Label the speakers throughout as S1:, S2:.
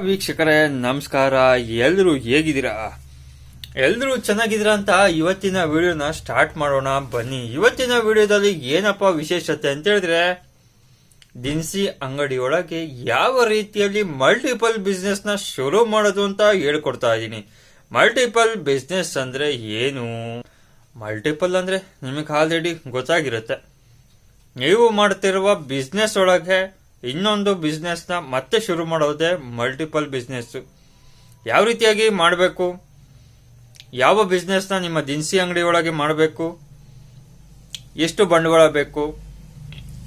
S1: ವೀಕ್ಷಕರೇ, ನಮಸ್ಕಾರ. ಎಲ್ಲರೂ ಹೇಗಿದ್ದೀರಾ? ಎಲ್ಲರೂ ಚೆನ್ನಾಗಿದ್ದೀರಾ ಅಂತ ಇವತ್ತಿನ ವಿಡಿಯೋನ ಸ್ಟಾರ್ಟ್ ಮಾಡೋಣ. ಬನ್ನಿ. ಇವತ್ತಿನ ವಿಡಿಯೋದಲ್ಲಿ ಏನಪ್ಪ ವಿಶೇಷತೆ ಅಂತ ಹೇಳಿದ್ರೆ, ದಿನಸಿ ಅಂಗಡಿಯೊಳಗೆ ಯಾವ ರೀತಿಯಲ್ಲಿ ಮಲ್ಟಿಪಲ್ ಬಿಸ್ನೆಸ್ನ ಶುರು ಮಾಡೋದು ಅಂತ ಹೇಳ್ಕೊಡ್ತಾ ಇದ್ದೀನಿ. ಮಲ್ಟಿಪಲ್ ಬಿಸ್ನೆಸ್ ಅಂದ್ರೆ ಏನು? ಮಲ್ಟಿಪಲ್ ಅಂದ್ರೆ ನಿಮಗೆ ಆಲ್ರೆಡಿ ಗೊತ್ತಾಗಿರುತ್ತೆ. ನೀವು ಮಾಡ್ತಿರುವ ಬಿಸ್ನೆಸ್ ಒಳಗೆ ಇನ್ನೊಂದು ಬಿಸ್ನೆಸ್ನ ಮತ್ತೆ ಶುರು ಮಾಡೋದೇ ಮಲ್ಟಿಪಲ್ ಬಿಸ್ನೆಸ್ಸು ಯಾವ ರೀತಿಯಾಗಿ ಮಾಡಬೇಕು? ಯಾವ ಬಿಸ್ನೆಸ್ನ ನಿಮ್ಮ ದಿನಸಿ ಅಂಗಡಿ ಒಳಗೆ ಮಾಡಬೇಕು? ಎಷ್ಟು ಬಂಡವಾಳ ಬೇಕು?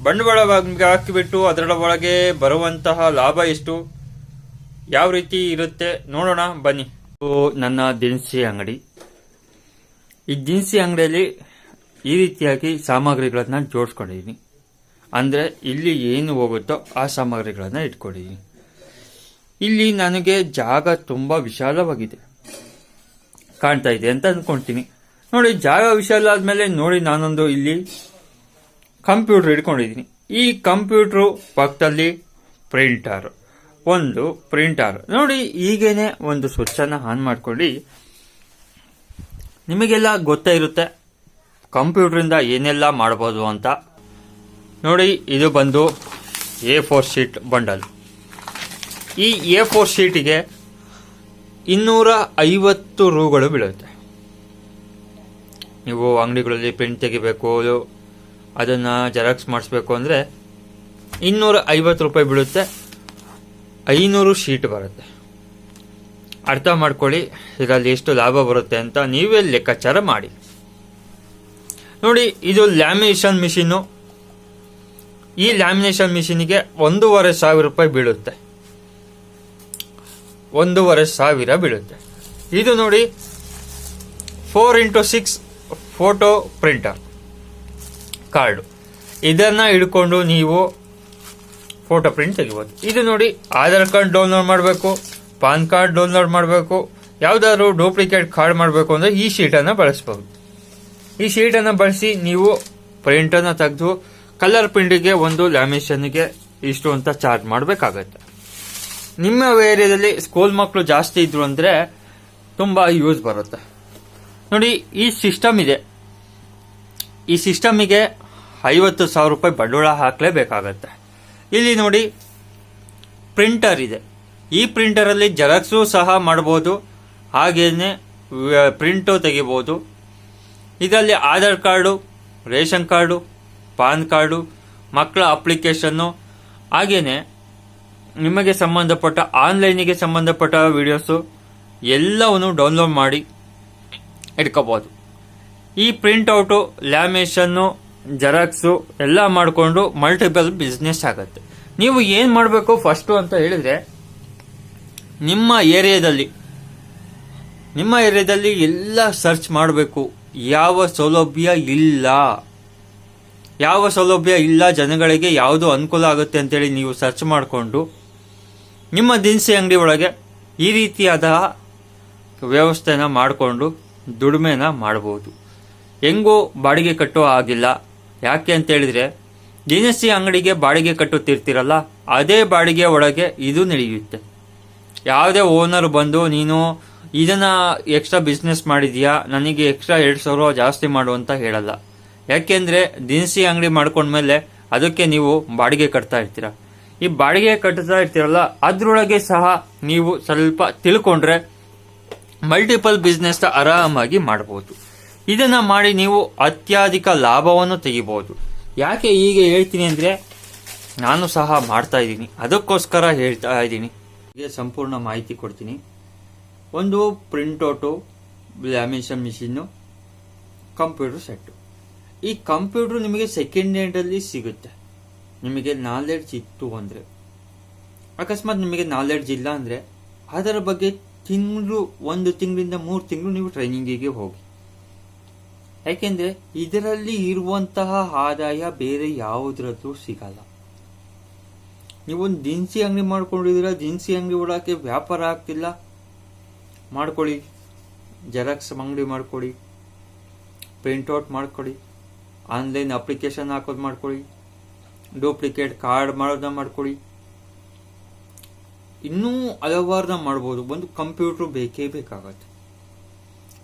S1: ಬಂಡವಾಳ ಹಾಕಿಬಿಟ್ಟು ಅದರ ಒಳಗೆ ಬರುವಂತಹ ಲಾಭ ಎಷ್ಟು? ಯಾವ ರೀತಿ ಇರುತ್ತೆ? ನೋಡೋಣ, ಬನ್ನಿ. ನನ್ನ ದಿನಸಿ ಅಂಗಡಿ. ಈ ದಿನಸಿ ಅಂಗಡಿಯಲ್ಲಿ ಈ ರೀತಿಯಾಗಿ ಸಾಮಗ್ರಿಗಳನ್ನ ಜೋಡಿಸ್ಕೊಂಡಿದ್ದೀನಿ. ಅಂದರೆ ಇಲ್ಲಿ ಏನು ಹೋಗುತ್ತೋ ಆ ಸಾಮಗ್ರಿಗಳನ್ನು ಇಟ್ಕೊಳ್ಳಿ. ಇಲ್ಲಿ ನನಗೆ ಜಾಗ ತುಂಬ ವಿಶಾಲವಾಗಿದೆ. ಕಾಣ್ತಾ ಇದೆ ಅಂತ ಅಂದ್ಕೊಳ್ತೀನಿ ನೋಡಿ, ಜಾಗ ವಿಶಾಲ ಆದಮೇಲೆ ನೋಡಿ ನಾನೊಂದು ಇಲ್ಲಿ ಕಂಪ್ಯೂಟರ್ ಇಟ್ಕೊಂಡಿದ್ದೀನಿ. ಈ ಕಂಪ್ಯೂಟ್ರು ಪಕ್ಕದಲ್ಲಿ ಪ್ರಿಂಟರ್. ಒಂದು ಪ್ರಿಂಟರ್. ನೋಡಿ, ಈಗೇನೆ ಒಂದು ಸ್ವಿಚ್ಚನ್ನು ಆನ್ ಮಾಡ್ಕೊಳ್ಳಿ. ನಿಮಗೆಲ್ಲ ಗೊತ್ತೇ ಇರುತ್ತೆ, ಕಂಪ್ಯೂಟ್ರಿಂದ ಏನೆಲ್ಲ ಮಾಡ್ಬೋದು ಅಂತ. ನೋಡಿ, ಇದು ಬಂದು ಎ ಫೋರ್ ಶೀಟ್ ಬಂಡಲ್ ಈ ಎ ಫೋರ್ ಶೀಟಿಗೆ ಇನ್ನೂರ ಐವತ್ತು ರೂಗಳು ಬೀಳುತ್ತೆ. ನೀವು ಅಂಗಡಿಗಳಲ್ಲಿ ಪ್ರಿಂಟ್ ತೆಗಿಬೇಕು ಅದನ್ನು ಜೆರಾಕ್ಸ್ ಮಾಡಿಸ್ಬೇಕು ಅಂದರೆ ಇನ್ನೂರ ಐವತ್ತು ರೂಪಾಯಿ ಬೀಳುತ್ತೆ. ಐನೂರು ಶೀಟ್ ಬರುತ್ತೆ. ಅರ್ಥ ಮಾಡ್ಕೊಳ್ಳಿ, ಇದರಲ್ಲಿ ಎಷ್ಟು ಲಾಭ ಬರುತ್ತೆ ಅಂತ ನೀವೇ ಲೆಕ್ಕಾಚಾರ ಮಾಡಿ. ನೋಡಿ, ಇದು ಲ್ಯಾಮಿನೇಷನ್ ಮಿಷಿನ್ನು ಈ ಲ್ಯಾಮಿನೇಷನ್ ಮಿಷಿನಿಗೆ ಒಂದೂವರೆ ಸಾವಿರ ರೂಪಾಯಿ ಬೀಳುತ್ತೆ. ಒಂದೂವರೆ ಸಾವಿರ ಬೀಳುತ್ತೆ. ಇದು ನೋಡಿ four into six photo printer card ಇದನ್ನು ಹಿಡ್ಕೊಂಡು ನೀವು ಫೋಟೋ ಪ್ರಿಂಟ್ ತೆಗಿಬೋದು. ಇದು ನೋಡಿ ಆಧಾರ್ ಕಾರ್ಡ್ ಡೌನ್ಲೋಡ್ ಮಾಡಬೇಕು, ಪಾನ್ ಕಾರ್ಡ್ ಡೌನ್ಲೋಡ್ ಮಾಡಬೇಕು, ಯಾವುದಾದ್ರೂ ಡೂಪ್ಲಿಕೇಟ್ ಕಾರ್ಡ್ ಮಾಡಬೇಕು ಅಂದರೆ ಈ ಶೀಟನ್ನು ಬಳಸ್ಬೋದು. ಈ ಶೀಟನ್ನು ಬಳಸಿ ನೀವು ಪ್ರಿಂಟನ್ನು ತೆಗೆದು ಕಲರ್ ಪಿಂಡಿಗೆ ಒಂದು ಲ್ಯಾಮಿನೇಷನ್ಗೆ ಇಷ್ಟು ಅಂತ ಚಾರ್ಜ್ ಮಾಡಬೇಕಾಗತ್ತೆ. ನಿಮ್ಮ ಏರಿಯಾದಲ್ಲಿ ಸ್ಕೂಲ್ ಮಕ್ಕಳು ಜಾಸ್ತಿ ಇದ್ರು ಅಂದರೆ ತುಂಬ ಯೂಸ್ ಬರುತ್ತೆ. ನೋಡಿ, ಈ ಸಿಸ್ಟಮ್ ಇದೆ. ಈ ಸಿಸ್ಟಮಿಗೆ ಐವತ್ತು ಸಾವಿರ ರೂಪಾಯಿ ಬಂಡವಾಳ ಹಾಕಲೇಬೇಕಾಗತ್ತೆ. ಇಲ್ಲಿ ನೋಡಿ, ಪ್ರಿಂಟರ್ ಇದೆ. ಈ ಪ್ರಿಂಟರಲ್ಲಿ ಜೆರಾಕ್ಸು ಸಹ ಮಾಡ್ಬೋದು. ಹಾಗೇನೆ ಪ್ರಿಂಟು ತೆಗಿಬೋದು. ಇದರಲ್ಲಿ Aadhaar card, ration card PAN card, ಮಕ್ಕಳ ಅಪ್ಲಿಕೇಶನ್ನು ಹಾಗೆಯೇ ನಿಮಗೆ ಸಂಬಂಧಪಟ್ಟ, ಆನ್ಲೈನಿಗೆ ಸಂಬಂಧಪಟ್ಟ ವಿಡಿಯೋಸು ಎಲ್ಲವನ್ನು ಡೌನ್ಲೋಡ್ ಮಾಡಿ ಇಟ್ಕೋಬೋದು. ಈ ಪ್ರಿಂಟೌಟು ಲ್ಯಾಮಿನೇಷನ್ನು, ಜೆರಾಕ್ಸು ಎಲ್ಲ ಮಾಡಿಕೊಂಡು ಮಲ್ಟಿಪಲ್ ಬಿಸ್ನೆಸ್ ಆಗುತ್ತೆ. ನೀವು ಏನು ಮಾಡಬೇಕು ಫಸ್ಟು ಅಂತ ಹೇಳಿದರೆ, ನಿಮ್ಮ ಏರಿಯಾದಲ್ಲಿ ನಿಮ್ಮ ಏರಿಯಾದಲ್ಲಿ ಎಲ್ಲ ಸರ್ಚ್ ಮಾಡಬೇಕು. ಯಾವ ಸೌಲಭ್ಯ ಇಲ್ಲ. ಯಾವ ಸೌಲಭ್ಯ ಇಲ್ಲ, ಜನಗಳಿಗೆ ಯಾವುದು ಅನುಕೂಲ ಆಗುತ್ತೆ ಅಂತೇಳಿ ನೀವು ಸರ್ಚ್ ಮಾಡಿಕೊಂಡು ನಿಮ್ಮ ದಿನಸಿ ಅಂಗಡಿ ಒಳಗೆ ಈ ರೀತಿಯಾದ ವ್ಯವಸ್ಥೆನ ಮಾಡಿಕೊಂಡು ದುಡಿಮೆನ ಮಾಡ್ಬೋದು. ಹೆಂಗೂ ಬಾಡಿಗೆ ಕಟ್ಟೋ ಆಗಿಲ್ಲ ಯಾಕೆ ಅಂತೇಳಿದರೆ ದಿನಸಿ ಅಂಗಡಿಗೆ ಬಾಡಿಗೆ ಕಟ್ಟುತ್ತಿರ್ತೀರಲ್ಲ, ಅದೇ ಬಾಡಿಗೆ ಒಳಗೆ ಇದು ನಡೆಯುತ್ತೆ. ಯಾವುದೇ ಓನರ್ ಬಂದು, ನೀನು ಇದನ್ನು ಎಕ್ಸ್ಟ್ರಾ ಬಿಸ್ನೆಸ್ ಮಾಡಿದೀಯಾ, ನನಗೆ ಎಕ್ಸ್ಟ್ರಾ ಎರಡು ಸಾವಿರ ಜಾಸ್ತಿ ಮಾಡು ಅಂತ ಹೇಳಲ್ಲ. ಯಾಕೆಂದ್ರೆ ದಿನಸಿ ಅಂಗಡಿ ಮಾಡ್ಕೊಂಡ್ಮೇಲೆ ಅದಕ್ಕೆ ನೀವು ಬಾಡಿಗೆ ಕಟ್ತಾ ಇರ್ತೀರ. ಈ ಬಾಡಿಗೆ ಕಟ್ತಾ ಇರ್ತೀರಲ್ಲ, ಅದರೊಳಗೆ ಸಹ ನೀವು ಸ್ವಲ್ಪ ತಿಳ್ಕೊಂಡ್ರೆ ಮಲ್ಟಿಪಲ್ ಬಿಸ್ನೆಸ್ನ ಆರಾಮಾಗಿ ಮಾಡಬಹುದು ಇದನ್ನ ಮಾಡಿ ನೀವು ಅತ್ಯಧಿಕ ಲಾಭವನ್ನು ತೆಗಿಬಹುದು ಯಾಕೆ ಹೀಗೆ ಹೇಳ್ತೀನಿ ಅಂದ್ರೆ, ನಾನು ಸಹ ಮಾಡ್ತಾ ಇದ್ದೀನಿ. ಅದಕ್ಕೋಸ್ಕರ ಹೇಳ್ತಾ ಇದ್ದೀನಿ. ಸಂಪೂರ್ಣ ಮಾಹಿತಿ ಕೊಡ್ತೀನಿ. ಒಂದು printout lamination machine, computer set. ಈ ಕಂಪ್ಯೂಟರ್ ನಿಮಗೆ ಸೆಕೆಂಡ್ ಹ್ಯಾಂಡಲ್ಲಿ ಸಿಗುತ್ತೆ. ನಿಮಗೆ ನಾಲೆಡ್ಜ್ ಇತ್ತು ಅಂದರೆ. ಅಕಸ್ಮಾತ್ ನಿಮಗೆ ನಾಲೆಡ್ಜ್ ಇಲ್ಲ ಅಂದರೆ, ಅದರ ಬಗ್ಗೆ ತಿಂಗಳು, ಒಂದು ತಿಂಗಳಿಂದ ಮೂರು ತಿಂಗಳು ನೀವು ಟ್ರೈನಿಂಗಿಗೆ ಹೋಗಿ. ಯಾಕೆಂದರೆ ಇದರಲ್ಲಿ ಇರುವಂತಹ ಆದಾಯ ಬೇರೆ ಯಾವುದ್ರದ್ದು ಸಿಗಲ್ಲ. ನೀವೊಂದು ದಿನಸಿ ಅಂಗಡಿ ಮಾಡ್ಕೊಂಡಿದ್ರೆ ದಿನಸಿ ಅಂಗಡಿ ಒಳಗೆ ವ್ಯಾಪಾರ ಆಗ್ತಿಲ್ಲ, ಮಾಡ್ಕೊಳ್ಳಿ. ಜೆರಾಕ್ಸ್ ಅಂಗಡಿ ಮಾಡ್ಕೊಳ್ಳಿ. ಪ್ರಿಂಟ್ಔಟ್ ಮಾಡ್ಕೊಳ್ಳಿ. ಆನ್ಲೈನ್ ಅಪ್ಲಿಕೇಶನ್ ಹಾಕೋದು ಮಾಡ್ಕೊಳ್ಳಿ ಡೂಪ್ಲಿಕೇಟ್ ಕಾರ್ಡ್ ಮಾಡೋದನ್ನ ಮಾಡ್ಕೊಳ್ಳಿ ಇನ್ನೂ ಹಲವಾರನ್ನ ಮಾಡ್ಬೋದು. ಒಂದು ಕಂಪ್ಯೂಟರ್ ಬೇಕೇ ಬೇಕಾಗತ್ತೆ.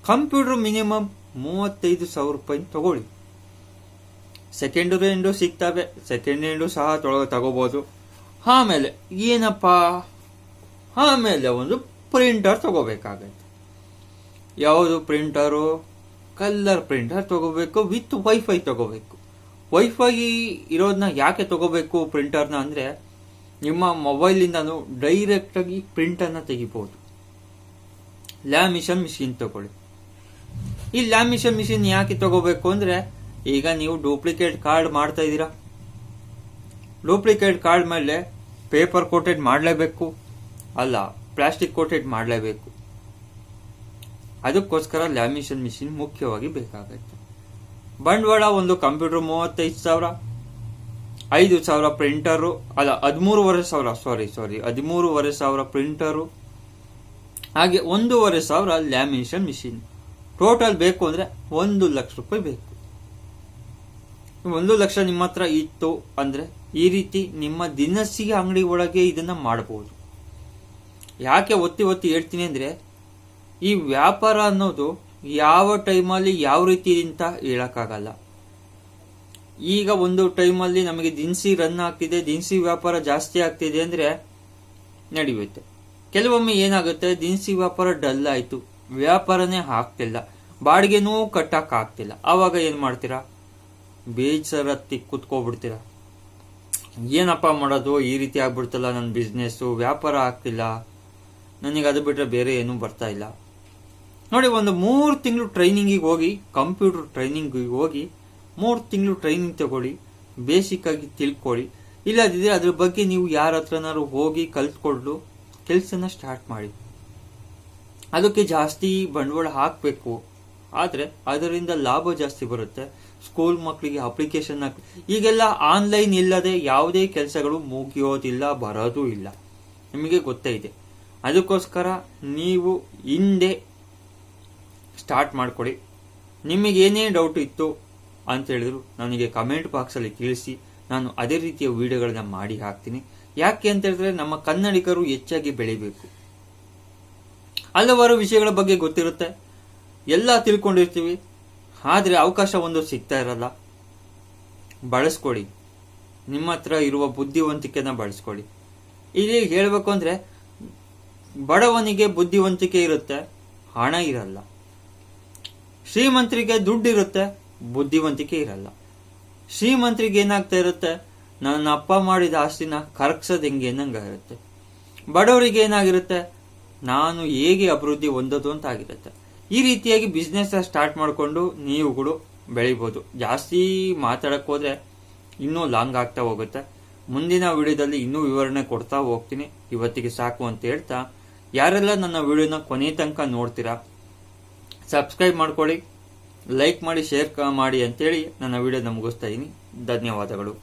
S1: ಕಂಪ್ಯೂಟರ್ ಮಿನಿಮಮ್ ಮೂವತ್ತೈದು ಸಾವಿರ ರೂಪಾಯಿ ತಗೊಳ್ಳಿ. ಸೆಕೆಂಡ್ ಹ್ಯಾಂಡು ಸಿಗ್ತವೆ. ಸೆಕೆಂಡ್ ಹ್ಯಾಂಡು ಸಹ ತೊಳಗ ತಗೋಬೋದು. ಆಮೇಲೆ ಏನಪ್ಪ? ಆಮೇಲೆ ಒಂದು ಪ್ರಿಂಟರ್ ತಗೋಬೇಕಾಗತ್ತೆ. ಯಾವುದು ಪ್ರಿಂಟರು? ಕಲರ್ ಪ್ರಿಂಟರ್ ತಗೋಬೇಕು, ವಿತ್ ವೈಫೈ ತಗೋಬೇಕು. ವೈಫೈ ಇರೋದನ್ನ ಯಾಕೆ ತಗೋಬೇಕು ಪ್ರಿಂಟರ್ನ ಅಂದರೆ, ನಿಮ್ಮ ಮೊಬೈಲಿಂದನೂ ಡೈರೆಕ್ಟಾಗಿ ಪ್ರಿಂಟನ್ನು ತೆಗಿಬೋದು. ಲ್ಯಾಮಿಷನ್ ಮಿಷಿನ್ ತಗೊಳ್ಳಿ. ಈ ಲ್ಯಾಮಿಷನ್ ಮಿಷಿನ್ ಯಾಕೆ ತಗೋಬೇಕು ಅಂದರೆ, ಈಗ ನೀವು ಡೂಪ್ಲಿಕೇಟ್ ಕಾರ್ಡ್ ಮಾಡ್ತಾ ಇದ್ದೀರಾ. ಡೂಪ್ಲಿಕೇಟ್ ಕಾರ್ಡ್ ಮೇಲೆ ಪೇಪರ್ ಕೋಟೆಡ್ ಮಾಡಲೇಬೇಕು. ಅಲ್ಲ ಪ್ಲಾಸ್ಟಿಕ್ ಕೋಟೆಡ್ ಮಾಡಲೇಬೇಕು. ಅದಕ್ಕೋಸ್ಕರ ಲ್ಯಾಮಿನೇಷನ್ ಮಿಷಿನ್ ಮುಖ್ಯವಾಗಿ ಬೇಕಾಗುತ್ತೆ. ಬಂಡವಾಳ ಒಂದು ಕಂಪ್ಯೂಟರ್ ಮೂವತ್ತೈದು ಸಾವಿರ, ಐದು ಸಾವಿರ ಪ್ರಿಂಟರು, ಅಲ್ಲ, ಹದಿಮೂರುವರೆ ಸಾವಿರ ಸಾರಿ ಸಾರಿ ಹದಿಮೂರುವರೆ ಸಾವಿರ ಪ್ರಿಂಟರು, ಹಾಗೆ ಒಂದೂವರೆ ಸಾವಿರ ಲ್ಯಾಮಿನೇಷನ್ ಮಿಷಿನ್. ಟೋಟಲ್ ಬೇಕು ಅಂದರೆ ಒಂದು ಲಕ್ಷ ರೂಪಾಯಿ ಬೇಕು. ಒಂದು ಲಕ್ಷ ನಿಮ್ಮ ಹತ್ರ ಇತ್ತು ಅಂದರೆ ಈ ರೀತಿ ನಿಮ್ಮ ದಿನಸಿ ಅಂಗಡಿ ಒಳಗೆ ಇದನ್ನು ಮಾಡಬಹುದು ಯಾಕೆ ಒತ್ತಿ ಒತ್ತಿ ಹೇಳ್ತೀನಿ ಅಂದ್ರೆ ಈ ವ್ಯಾಪಾರ ಅನ್ನೋದು ಯಾವ ಟೈಮಲ್ಲಿ ಯಾವ ರೀತಿ ಅಂತ ಹೇಳಕ್ಕಾಗಲ್ಲ. ಈಗ ಒಂದು ಟೈಮಲ್ಲಿ ನಮಗೆ ದಿನಸಿ ರನ್ ಆಗ್ತಿದೆ, ದಿನಸಿ ವ್ಯಾಪಾರ ಜಾಸ್ತಿ ಆಗ್ತಿದೆ ಅಂದರೆ ನಡೆಯುತ್ತೆ. ಕೆಲವೊಮ್ಮೆ ಏನಾಗುತ್ತೆ, ದಿನಸಿ ವ್ಯಾಪಾರ ಡಲ್ ಆಯಿತು, ವ್ಯಾಪಾರನೇ ಆಗ್ತಿಲ್ಲ ಬಾಡಿಗೆನೂ ಕಟ್ಟಕ್ಕೆ ಆಗ್ತಿಲ್ಲ. ಆವಾಗ ಏನು ಮಾಡ್ತೀರಾ? ಬೇಜಾರತ್ತಿ ಕುತ್ಕೊಬಿಡ್ತೀರ. ಏನಪ್ಪ ಮಾಡೋದು, ಈ ರೀತಿ ಆಗ್ಬಿಡ್ತಲ್ಲ ನನ್ನ ಬಿಸ್ನೆಸ್ಸು ವ್ಯಾಪಾರ ಆಗ್ತಿಲ್ಲ. ನನಗೆ ಅದು ಬಿಟ್ಟರೆ ಬೇರೆ ಏನೂ ಬರ್ತಾ ಇಲ್ಲ. ನೋಡಿ, ಒಂದು ಮೂರು ತಿಂಗಳು ಟ್ರೈನಿಂಗಿಗೆ ಹೋಗಿ ಕಂಪ್ಯೂಟರ್ ಟ್ರೈನಿಂಗಿಗೆ ಹೋಗಿ, ಮೂರು ತಿಂಗಳು ಟ್ರೈನಿಂಗ್ ತಗೊಳ್ಳಿ ಬೇಸಿಕ್ ಆಗಿ ತಿಳ್ಕೊಳ್ಳಿ ಇಲ್ಲದಿದ್ರೆ ಅದ್ರ ಬಗ್ಗೆ ನೀವು ಯಾರ ಹತ್ರನಾದ್ರು ಹೋಗಿ ಕಲ್ತ್ಕೊಂಡು ಕೆಲಸನ ಸ್ಟಾರ್ಟ್ ಮಾಡಿ. ಅದಕ್ಕೆ ಜಾಸ್ತಿ ಬಂಡವಾಳ ಹಾಕಬೇಕು. ಆದರೆ, ಅದರಿಂದ ಲಾಭ ಜಾಸ್ತಿ ಬರುತ್ತೆ. ಸ್ಕೂಲ್ ಮಕ್ಕಳಿಗೆ ಅಪ್ಲಿಕೇಶನ್ ಹಾಕಿ, ಈಗೆಲ್ಲ ಆನ್ಲೈನ್ ಇಲ್ಲದೆ ಯಾವುದೇ ಕೆಲಸಗಳು ಮುಗಿಯೋದಿಲ್ಲ, ಬರೋದೂ ಇಲ್ಲ. ನಿಮಗೆ ಗೊತ್ತೇ ಇದೆ. ಅದಕ್ಕೋಸ್ಕರ ನೀವು ಹಿಂದೆ ಸ್ಟಾರ್ಟ್ ಮಾಡಿಕೊಡಿ ನಿಮಗೆ ಏನೇ ಡೌಟ್ ಇತ್ತು ಅಂತ ಹೇಳಿದ್ರು ನನಗೆ ಕಮೆಂಟ್ ಬಾಕ್ಸಲ್ಲಿ ತಿಳಿಸಿ, ನಾನು ಅದೇ ರೀತಿಯ ವಿಡಿಯೋಗಳನ್ನ ಮಾಡಿ ಹಾಕ್ತೀನಿ. ಯಾಕೆ ಅಂತ ಹೇಳಿದ್ರೆ ನಮ್ಮ ಕನ್ನಡಿಗರು ಹೆಚ್ಚಾಗಿ ಬೆಳಿಬೇಕು. ಹಲವಾರು ವಿಷಯಗಳ ಬಗ್ಗೆ ಗೊತ್ತಿರುತ್ತೆ. ಎಲ್ಲ ತಿಳ್ಕೊಂಡಿರ್ತೀವಿ. ಆದರೆ ಅವಕಾಶ ಒಂದು ಸಿಗ್ತಾ ಇರಲ್ಲ. ಬಳಸ್ಕೊಳ್ಳಿ. ನಿಮ್ಮ ಹತ್ರ ಇರುವ ಬುದ್ಧಿವಂತಿಕೆನ ಬಳಸ್ಕೊಳ್ಳಿ. ಇಲ್ಲಿ ಹೇಳಬೇಕು ಅಂದರೆ, ಬಡವನಿಗೆ ಬುದ್ಧಿವಂತಿಕೆ ಇರುತ್ತೆ, ಹಣ ಇರಲ್ಲ. ಶ್ರೀಮಂತರಿಗೆ ದುಡ್ಡು ಇರುತ್ತೆ, ಬುದ್ಧಿವಂತಿಕೆ ಇರಲ್ಲ. ಶ್ರೀಮಂತರಿಗೆ ಏನಾಗ್ತಾ ಇರುತ್ತೆ? ನನ್ನ ಅಪ್ಪ ಮಾಡಿದ ಆಸ್ತಿನ ಕರಗ್ಸೋದು ಹೆಂಗೆ ಇರುತ್ತೆ. ಬಡವರಿಗೆ ಏನಾಗಿರುತ್ತೆ? ನಾನು ಹೇಗೆ ಅಭಿವೃದ್ಧಿ ಹೊಂದೋದು ಅಂತ ಆಗಿರುತ್ತೆ. ಈ ರೀತಿಯಾಗಿ ಬಿಸ್ನೆಸ್ ಸ್ಟಾರ್ಟ್ ಮಾಡಿಕೊಂಡು ನೀವುಗಳು ಬೆಳಿಬೋದು. ಜಾಸ್ತಿ ಮಾತಾಡಕ್ಕೆ ಹೋದ್ರೆ ಇನ್ನೂ ಲಾಂಗ್ ಆಗ್ತಾ ಹೋಗುತ್ತೆ. ಮುಂದಿನ ವಿಡಿಯೋದಲ್ಲಿ ಇನ್ನೂ ವಿವರಣೆ ಕೊಡ್ತಾ ಹೋಗ್ತೀನಿ. ಇವತ್ತಿಗೆ ಸಾಕು ಅಂತ ಹೇಳ್ತಾ, ಯಾರೆಲ್ಲ ನನ್ನ ವಿಡಿಯೋನ ಕೊನೆ ತನಕ ನೋಡ್ತೀರಾ ಸಬ್ಸ್ಕ್ರೈಬ್ ಮಾಡ್ಕೊಳ್ಳಿ ಲೈಕ್ ಮಾಡಿ ಶೇರ್ ಮಾಡಿ ಅಂತೇಳಿ ನನ್ನ ವಿಡಿಯೋನ ಮುಗಿಸ್ತಾ ಇದ್ದೀನಿ. ಧನ್ಯವಾದಗಳು.